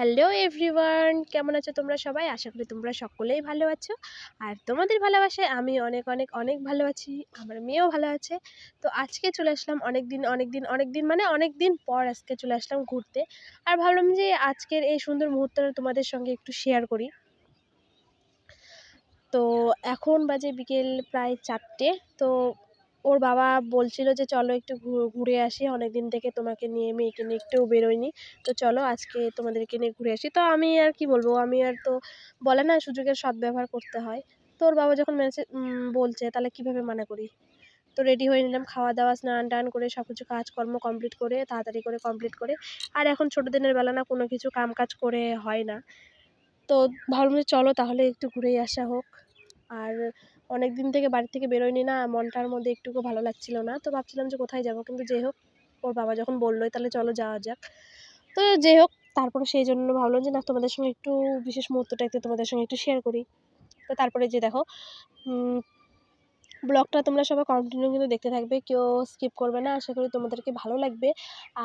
Hello everyone, কেমন আছো তোমরা সবাই? আশা করি তোমরা সকলেই ভালো আছো। আর তোমাদের ভালোবাসায় আমি অনেক অনেক অনেক ভালো আছি, আমার মেয়েও ভালো আছে। তো আজকে চলে আসলাম অনেক দিন অনেক দিন অনেক দিন মানে অনেক দিন পর আজকে চলে আসলাম ঘুরতে। আর ভাবলাম যে আজকের এই সুন্দর মুহূর্তটা তোমাদের সঙ্গে একটু শেয়ার করি। তো এখন বাজে বিকেল প্রায় চারটে, তো ওর বাবা বলছিল যে, চলো একটু ঘুরে আসি। অনেক দিন থেকে তোমাকে নিয়ে মেয়েকে নিয়ে একটু বেরোয়নি তো চলো আজকে তোমাদেরকে নিয়ে ঘুরে আসি। তো আমি আর কি বলব, আমি আর তো বলে না, সুযোগের সদ্ব্যবহার করতে হয়। তো ওর বাবা যখন মেসে বলছে, তাহলে কীভাবে মানা করি? তো রেডি হয়ে নিলাম খাওয়া দাওয়া স্নান টান করে সব কিছু কাজকর্ম কমপ্লিট করে, তাড়াতাড়ি করে কমপ্লিট করে। আর এখন ছোটো দিনের বেলা না, কোনো কিছু কাম কাজ করে হয় না। তো ভাবলাম যে, চলো তাহলে একটু ঘুরেই আসা হোক। আর অনেক দিন থেকে বাড়ি থেকে বেরোয়নি না, মনটার মধ্যে একটুকু ভালো লাগছিল না, তো ভাবছিলাম যে কোথায় যাব, কিন্তু যাই হোক, ওর বাবা যখন বললোই তাহলে চলো যাওয়া যাক। তো যাই হোক, তারপরে সেই জন্য ভাবলাম যে না, তোমাদের সঙ্গে একটু বিশেষ মুহূর্তটা একটু তোমাদের সঙ্গে একটু শেয়ার করি। তো তারপরে যে দেখো ব্লগটা তোমরা সবাই কন্টিনিউ কিন্তু দেখতে থাকবে, কেউ স্কিপ করবে না, আশা করি তোমাদেরকে ভালো লাগবে।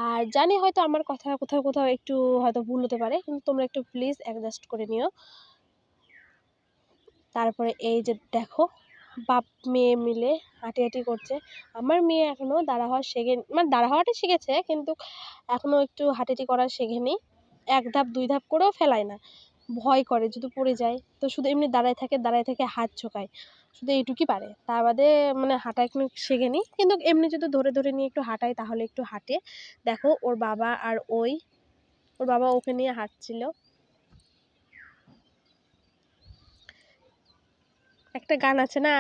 আর জানি হয়তো আমার কথা কোথাও কোথাও একটু হয়তো ভুল হতে পারে, কিন্তু তোমরা একটু প্লিজ অ্যাডজাস্ট করে নিও। তারপরে এই যে দেখো, বাপ মেয়ে মিলে হাঁটাহাঁটি করছে। আমার মেয়ে এখনও দাঁড়া হওয়া শেখে মানে দাঁড়া হওয়াটা শিখেছে কিন্তু এখনও একটু হাঁটাহাঁটি করা শেখেনি। এক ধাপ, দুই ধাপ করেও ফেলায় না। ভয় করে যদি পড়ে যায়, তো শুধু এমনি দাঁড়ায় থাকে, দাঁড়ায় থেকে, হাত ছোকায়। শুধু এইটুকুই পারে। তা বাদে মানে হাঁটা একটু শেখেনি। কিন্তু এমনি যদি ধরে ধরে নিয়ে একটু হাঁটাই তাহলে একটু হাঁটে। দেখো ওর বাবা আর ওই, ওর বাবা ওকে নিয়ে হাঁটছিল। একটা গান আছে না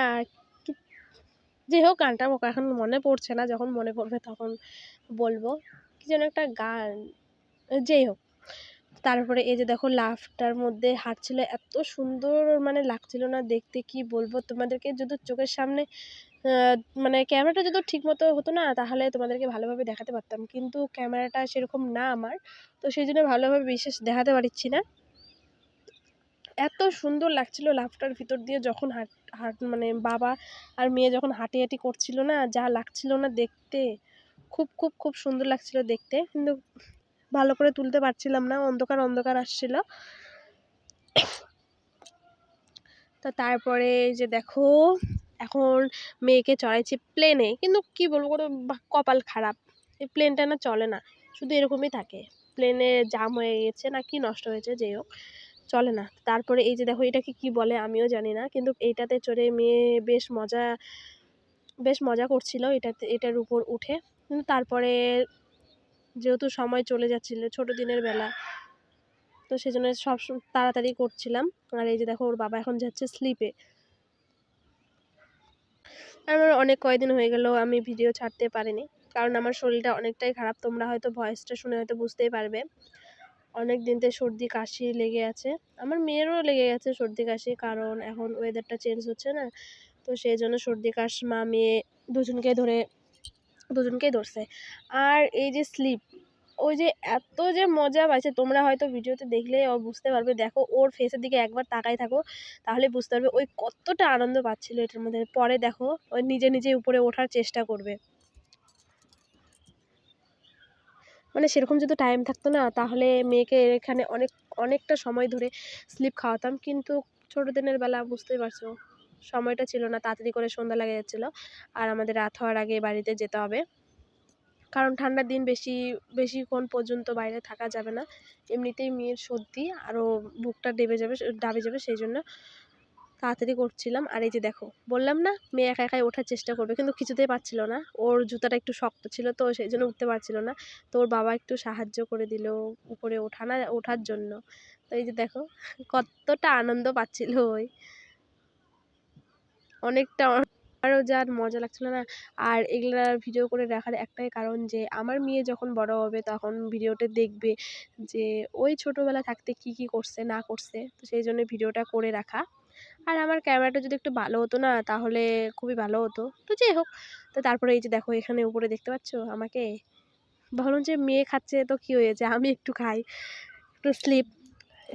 যাই হোক গানটা আমার এখন মনে পড়ছে না, যখন মনে পড়বে তখন বলব। কী যেন একটা গান, যেই হোক। তারপরে এই যে দেখো লাফটার মধ্যে হাঁটছিল, এত সুন্দর মানে লাগছিল না দেখতে, কি বলব? তোমাদেরকে যদি চোখের সামনে মানে ক্যামেরাটা যদি ঠিক মতো হতো না, তাহলে তোমাদেরকে ভালোভাবে দেখাতে পারতাম। কিন্তু ক্যামেরাটা সেরকম না আমার, তো সেই জন্য ভালোভাবে বিশেষ দেখাতে পারছি না। এত সুন্দর লাগছিল লাফটার ভিতর দিয়ে যখন হাঁট হাঁট মানে বাবা আর মেয়ে যখন হাঁটি হাঁটি করছিল না, যা লাগছিল না দেখতে, খুব খুব খুব সুন্দর লাগছিল দেখতে। কিন্তু ভালো করে তুলতে পারছিলাম না, অন্ধকার অন্ধকার আসছিল। তো তারপরে যে দেখো, এখন মেয়েকে চড়াইছি প্লেনে কিন্তু কি বলব কোনো কপাল খারাপ। এই প্লেনটা না চলে না, শুধু এরকমই থাকে। প্লেনে জাম হয়ে গেছে না কি নষ্ট হয়েছে, যাই হোক। চলে না। তারপরে এই যে দেখো, এটাকে কি বলে আমিও জানি না। কিন্তু এইটাতে চড়ে মেয়ে বেশ মজা বেশ মজা করছিল এটাতে, এটার উপর উঠে। কিন্তু তারপরে যেহেতু সময় চলে যাচ্ছিল ছোটো দিনের বেলা, তো সেই জন্য সব তাড়াতাড়ি করছিলাম। আর এই যে দেখো, ওর বাবা এখন যাচ্ছে স্লিপে আমার অনেক কয়দিন হয়ে গেল আমি ভিডিও ছাড়তে পারিনি। কারণ আমার শরীরটা অনেকটাই খারাপ। তোমরা হয়তো ভয়েসটা শুনে হয়তো বুঝতেই পারবে। অনেক দিন থেকে সর্দি, কাশি লেগে আছে। আমার মেয়েরও লেগে গেছে সর্দি, কাশি, কারণ এখন ওয়েদারটা চেঞ্জ হচ্ছে না। তো সেই জন্য সর্দি, কাশ মা, মেয়ে দুজনকে ধরে, দুজনকেই ধরছে। আর এই যে স্লিপ ওই যে এত যে মজা পাইছে, তোমরা হয়তো ভিডিওতে দেখলে ও বুঝতে পারবে, দেখো ওর ফেসের দিকে একবার তাকাই থাকো, তাহলে বুঝতে পারবে ওই কতটা আনন্দ পাচ্ছিল এটার মধ্যে। পরে দেখো, ওই নিজে নিজে উপরে ওঠার চেষ্টা করবে। মানে সেরকম যদি টাইম থাকতো না, তাহলে মেয়েকে এখানে অনেক, অনেকটা সময় ধরে স্লিপ খাওয়াতাম। কিন্তু ছোটো দিনের বেলা বুঝতেই পারছ, সময়টা ছিল না, তাড়াতাড়ি করে সন্ধ্যা লেগে যাচ্ছিল। আর আমাদের রাত হওয়ার আগে বাড়িতে যেতে হবে। কারণ ঠান্ডার দিন বেশি, বেশিক্ষণ পর্যন্ত বাইরে থাকা যাবে না। এমনিতেই মেয়ের সর্দি আরও বুকটা ডেবে যাবে ডাবে যাবে, সেই জন্য তাড়াতাড়ি করছিলাম। আর এই যে দেখো, বললাম না, মেয়ে একা একাই ওঠার চেষ্টা করবে, কিন্তু কিছুতেই পারছিল না। ওর জুতাটা একটু শক্ত ছিল, তো সেই জন্য উঠতে পারছিল না। তো ওর বাবা একটু সাহায্য করে দিল উপরে ওঠা না, ওঠার জন্য। তো এই যে দেখো, কতটা আনন্দ পাচ্ছিল ওই। অনেকটা আরও যার মজা লাগছিল না। আর এগুলা ভিডিও করে রাখার একটাই কারণ যে, আমার মেয়ে যখন বড় হবে তখন ভিডিওটা দেখবে যে, ওই ছোটোবেলা থাকতে কি কি করছে, না করছে। তো সেই জন্য ভিডিওটা করে রাখা। আর আমার ক্যামেরাটা যদি একটু ভালো হতো না, তাহলে খুবই ভালো হতো। তো যাই হোক, তো তারপরে এই যে দেখো, এখানে উপরে দেখতে পাচ্ছ আমাকে? ভাবলাম যে মেয়ে খাচ্ছে তো কী হয়েছে? আমি একটু খাই, একটু স্লিপ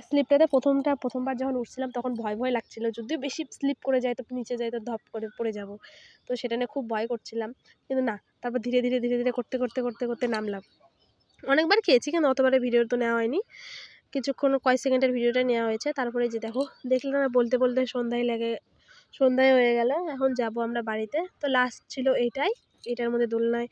স্লিপটাতে প্রথমটা, প্রথমবার যখন উঠছিলাম, তখন ভয় ভয় লাগছিল। যদিও বেশি স্লিপ করে যায় তো নিচে যায় তো ধপ করে পড়ে যাব। তো সেটা নিয়ে খুব ভয় করছিলাম। কিন্তু না, তারপর ধীরে ধীরে ধীরে ধীরে করতে করতে করতে করতে নামলাম। অনেকবার খেয়েছি কিন্তু অতবারে ভিডিও তো নেওয়া হয়নি। কিছুক্ষণ কয়েক সেকেন্ডের ভিডিওটা নেওয়া হয়েছে। তারপরে যে দেখো, দেখলে না বলতে বলতে সন্ধ্যায় লেগে, সন্ধ্যায় হয়ে গেল। এখন যাব আমরা বাড়িতে। তো লাস্ট ছিল এইটাই। এটার মধ্যে দোলনায়